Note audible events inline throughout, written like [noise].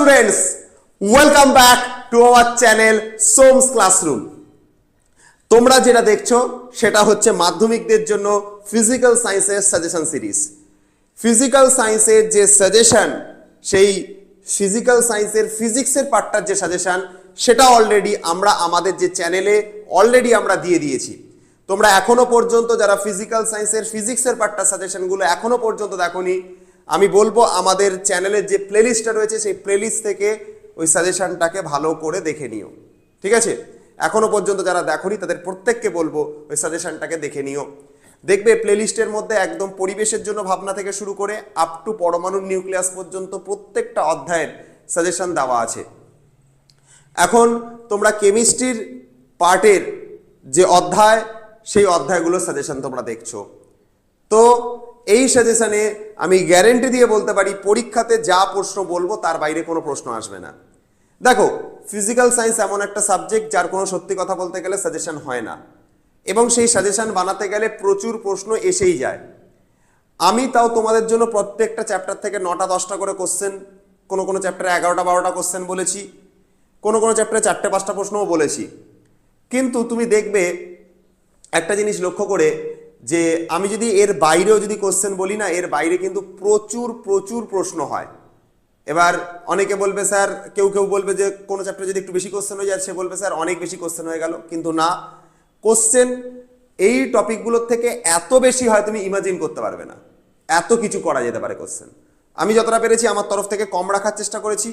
Students welcome back to our channel Som's classroom তোমরা যেটা দেখছ, সেটা হচ্ছে মাধ্যমিকদের জন্য ফিজিক্যাল সায়েন্সের সাজেশন সিরিজ ফিজিক্যাল সায়েন্সের যে সাজেশন সেই ফিজিক্যাল সায়েন্সের ফিজিক্সের পার্টটার যে সাজেশন সেটা অলরেডি আমরা আমাদের যে চ্যানেলে অলরেডি আমরা দিয়ে দিয়েছি। তোমরা এখনও পর্যন্ত যারা ফিজিক্যাল সায়েন্সের ফিজিক্সের পার্টটার সাজেশনগুলো এখনও পর্যন্ত দেখোনি আমি বলব আমাদের চ্যানেলের যে প্লেলিস্টটা রয়েছে, সেই প্লেলিস্ট থেকে ওই সাজেশনটাকে ভালো করে দেখে নিও। ঠিক আছে? এখনও পর্যন্ত যারা দেখোনি, তাদের প্রত্যেককে বলব ওই সাজেশনটাকে দেখে নিও। দেখবে প্লেলিস্টের মধ্যে একদম পরিবেশের জন্য ভাবনা থেকে শুরু করে আপ টু পরমাণুর নিউক্লিয়াস পর্যন্ত প্রত্যেকটা অধ্যায়ের সাজেশন দেওয়া আছে। এখন তোমরা কেমিস্ট্রির পার্টের যে অধ্যায়, সেই অধ্যায়গুলোর সাজেশন তোমরা দেখছ। তো এই সাজেশানে আমি গ্যারেন্টি দিয়ে বলতে পারি, পরীক্ষাতে যা প্রশ্ন বলব তার বাইরে কোনো প্রশ্ন আসবে না। দেখো ফিজিক্যাল সায়েন্স এমন একটা সাবজেক্ট যার কোনো সত্যি কথা বলতে গেলে সাজেশন হয় না। এবং সেই সাজেশন বানাতে গেলে প্রচুর প্রশ্ন এসেই যায়। আমি তাও তোমাদের জন্য প্রত্যেকটা চ্যাপ্টার থেকে নটা দশটা করে কোশ্চেন কোনো কোনো চ্যাপ্টারে এগারোটা বারোটা কোশ্চেন বলেছি, কোনো কোনো চ্যাপ্টারে চারটে পাঁচটা প্রশ্নও বলেছি। কিন্তু তুমি দেখবে একটা জিনিস লক্ষ্য করে যে আমি যদি এর বাইরেও যদি কোশ্চেন বলি না, এর বাইরে কিন্তু প্রচুর প্রচুর প্রশ্ন হয়। এবার অনেকে বলবে, স্যার, কেউ কেউ বলবে যে, কোনো চ্যাপ্টারে যদি একটু বেশি কোশ্চেন হয়ে যায়, সে বলবে, স্যার, অনেক বেশি কোশ্চেন হয়ে গেল। কিন্তু না কোশ্চেন এই টপিকগুলোর থেকে এত বেশি হয় তুমি ইমাজিন করতে পারবে না। এত কিছু করা যেতে পারে কোশ্চেন আমি যতটা পেরেছি, আমার তরফ থেকে কম রাখার চেষ্টা করেছি।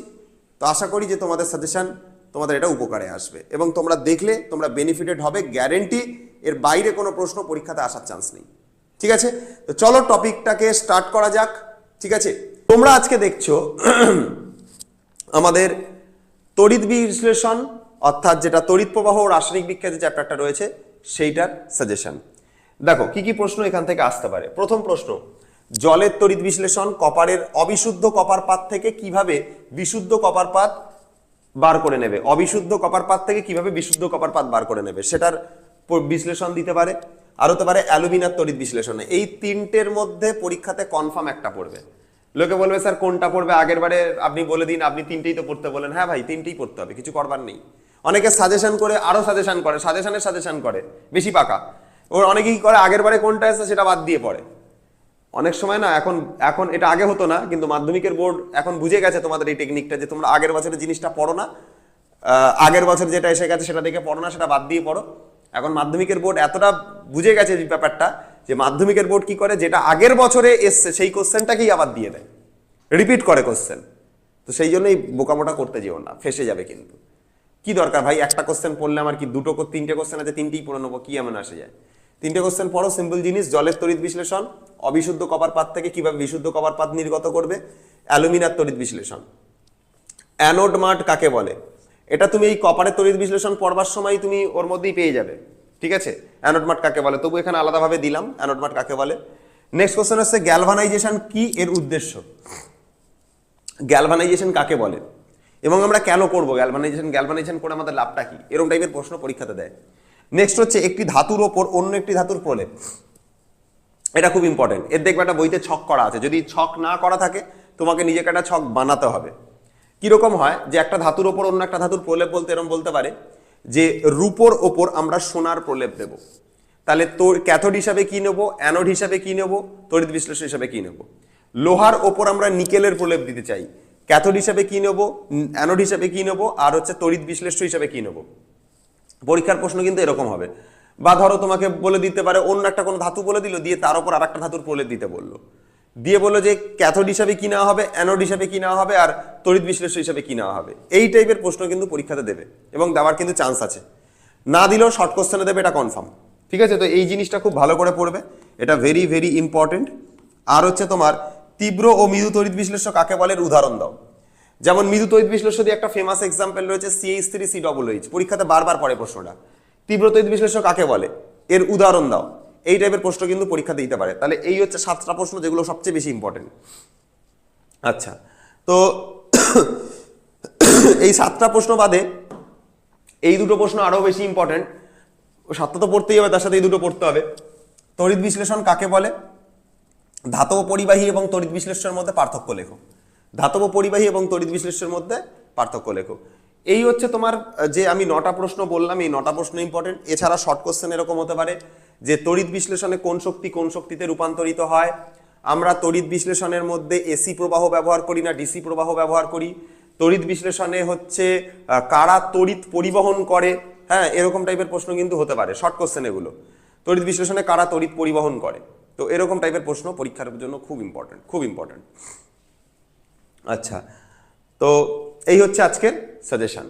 তো আশা করি যে তোমাদের সাজেশন তোমাদের এটা উপকারে আসবে। এবং তোমরা দেখলে, তোমরা বেনিফিটেড হবে গ্যারেন্টি এর বাইরে কোনো প্রশ্ন পরীক্ষাতে আসার চান্স নেই। ঠিক আছে? তো চলো টপিকটাকে স্টার্ট করা যাক। ঠিক আছে? তোমরা আজকে দেখছ [clears throat] আমাদের তড়িৎ বিশ্লেষণ, অর্থাৎ যেটা তড়িৎ প্রবাহ ও রাসায়নিক যে চ্যাপ্টারটা রয়েছে, সেইটার সাজেশন দেখো, কি কি প্রশ্ন এখান থেকে আসতে পারে? প্রথম প্রশ্ন, জলের তড়িৎ বিশ্লেষণ, কপারের অবিশুদ্ধ কপার পাত থেকে কীভাবে বিশুদ্ধ কপার পাত বার করে নেবে। অবিশুদ্ধ কপার পাত থেকে কীভাবে বিশুদ্ধ কপার পাত বার করে নেবে, সেটার বিশ্লেষণ দিতে পারে। আর হতে পারে অ্যালুমিনার তড়িৎ বিশ্লেষণে। এই তিনটের মধ্যে পরীক্ষাতে কনফার্ম একটা পড়বে। লোকে বলবে, স্যার, কোনটা পড়বে? আগের বারে আপনি বলে দিন, আপনি তিনটেই তো পড়তে বলেন। হ্যাঁ ভাই, তিনটেই পড়তে হবে, কিছু করবার নেই। অনেকে সাজেশন করে আরও সাজেশন করে সাজেশনের সাজেশন করে। বেশি পাকা। ওর অনেকেই করে, আগের বারে কোনটা এসেছে সেটা বাদ দিয়ে পড়ে। অনেক সময় না এখন এখন এটা আগে হতো না, কিন্তু মাধ্যমিকের বোর্ড এখন বুঝে গেছে তোমাদের এই টেকনিকটা যে তোমরা আগের বছরের জিনিসটা পড়ো না। আগের বছর যেটা এসে গেছে সেটা দেখে পড়ো না, সেটা বাদ দিয়ে পড়ো। এখন মাধ্যমিকের বোর্ড এতটা বুঝে গেছে যে ব্যাপারটা যে মাধ্যমিকের বোর্ড কি করে, যেটা আগের বছরে এসছে সেই কোশ্চেনটাকেই আবার দিয়ে দেয়। রিপিট করে কোশ্চেন তো সেই জন্যই বোকামোটা করতে যেও না, ফেসে যাবে কিন্তু। কি দরকার ভাই? একটা কোশ্চেন পড়লে আমার কি দুটো তিনটে কোশ্চেন আছে, তিনটেই পড়ে নেব, কি এমন আসে যায়? তিনটে কোশ্চেন পড়ো সিম্পল জিনিস, জলের তড়িৎ বিশ্লেষণ অবিশুদ্ধ কপার পাত থেকে কীভাবে বিশুদ্ধ কপার পাত নির্গত করবে? অ্যালুমিনার তড়িৎ বিশ্লেষণ। অ্যানোড মাঠ কাকে বলে? এটা তুমি এই কপারের তড়িৎ বিশ্লেষণ পড়বার সময় তুমি ওর মধ্যেই পেয়ে যাবে। ঠিক আছে? অ্যানোড মাঠ কাকে বলে? তবু এখানে আলাদাভাবে দিলাম, অ্যানোড মাঠ কাকে বলে? নেক্সট কোশ্চেন হচ্ছে গ্যালভানাইজেশন কি এর উদ্দেশ্য? গ্যালভানাইজেশন কাকে বলে? এবং আমরা কেন করব গ্যালভানাইজেশন গ্যালভানাইজেশন করে আমাদের লাভটা কি? এরকম টাইপের প্রশ্ন পরীক্ষাতে দেয়। নেক্সট হচ্ছে একটি ধাতুর ওপর অন্য একটি ধাতুর প্রলেপ। এটা খুব ইম্পর্টেন্ট এর দেখবে একটা বইতে ছক করা আছে। যদি ছক না করা থাকে, তোমাকে নিজেকে একটা ছক বানাতে হবে। কীরকম হয় যে একটা ধাতুর ওপর অন্য একটা ধাতুর প্রলেপ বলতে এরকম বলতে পারে যে রূপোর ওপর আমরা সোনার প্রলেপ দেব। তাহলে তোর ক্যাথোড হিসাবে কি নেব? অ্যানোড হিসাবে কি নেব? তড়িৎ বিশ্লেষণ হিসাবে কি নেব? লোহার ওপর আমরা নিকেলের প্রলেপ দিতে চাই। ক্যাথোড হিসাবে কি নেব? অ্যানোড হিসাবে কি নেব? আর হচ্ছে তড়িৎ বিশ্লেষ্য হিসাবে কি নেব? পরীক্ষার প্রশ্ন কিন্তু এরকম হবে। বা ধরো তোমাকে বলে দিতে পারে, অন্য একটা কোনো ধাতু বলে দিল, দিয়ে তার উপর আর একটা ধাতুর প্রলেপ দিতে বলল। দিয়ে বলল যে ক্যাথোড হিসাবে কি নেওয়া হবে, অ্যানোড হিসাবে কি নেওয়া হবে, আর তড়িৎ বিশ্লেষ্য হিসাবে কি নেওয়া হবে। এই টাইপের প্রশ্ন কিন্তু পরীক্ষাতে দেবে, এবং দেওয়ার কিন্তু চান্স আছে। না দিলেও শর্ট কোশ্চেনে দেবে, এটা কনফার্ম ঠিক আছে? তো এই জিনিসটা খুব ভালো করে পড়বে, এটা ভেরি ভেরি ইম্পর্টেন্ট আর হচ্ছে তোমার, তীব্র ও মৃদু তড়িৎ বিশ্লেষ্য কাকে বলে? উদাহরণ দাও। যেমন মৃদু তড়িৎ বিশ্লেষ্য দিয়ে একটা ফেমাস এক্সাম্পল রয়েছে CH three C double H পরীক্ষাতে বারবার পড়ে প্রশ্নটা। তীব্র তড়িৎ বিশ্লেষ্য কাকে বলে? এর উদাহরণ দাও। এই টাইপের প্রশ্ন কিন্তু পরীক্ষা দিতে পারে। তাহলে এই হচ্ছে সাতটা প্রশ্ন যেগুলো সবচেয়ে বেশি ইম্পর্টেন্ট আচ্ছা তো [coughs] এই সাতটা প্রশ্ন বাদে এই দুটো প্রশ্ন আরও বেশি ইম্পর্টেন্ট সাতটা তো পড়তেই হবে, তার সাথে এই দুটো পড়তে হবে। তড়িৎ বিশ্লেষণ কাকে বলে? ধাতব পরিবাহী এবং তড়িৎ বিশ্লেষণের মধ্যে পার্থক্য লেখো। ধাতব পরিবাহী এবং তড়িৎ বিশ্লেষণের মধ্যে পার্থক্য লেখো। এই হচ্ছে তোমার যে আমি নটা প্রশ্ন বললাম, এই নটা প্রশ্ন ইম্পর্টেন্ট এছাড়া শর্ট কোশ্চেন এরকম হতে পারে, যে তড়িৎ বিশ্লেষণে কোন শক্তি কোন শক্তিতে রূপান্তরিত হয়? আমরা তড়িৎ বিশ্লেষণের মধ্যে এসি প্রবাহ ব্যবহার করি না ডিসি প্রবাহ ব্যবহার করি। তড়িৎ বিশ্লেষণে হচ্ছে কারা তড়িৎ পরিবহন করে? হ্যাঁ এরকম টাইপের প্রশ্ন কিন্তু হতে পারে শর্ট কোশ্চেন এগুলো। তড়িৎ বিশ্লেষণে কারা তড়িৎ পরিবহন করে? তো এরকম টাইপের প্রশ্ন পরীক্ষার জন্য খুব ইম্পর্টেন্ট খুব ইম্পর্টেন্ট আচ্ছা তো এই হচ্ছে আজকের সাজেশন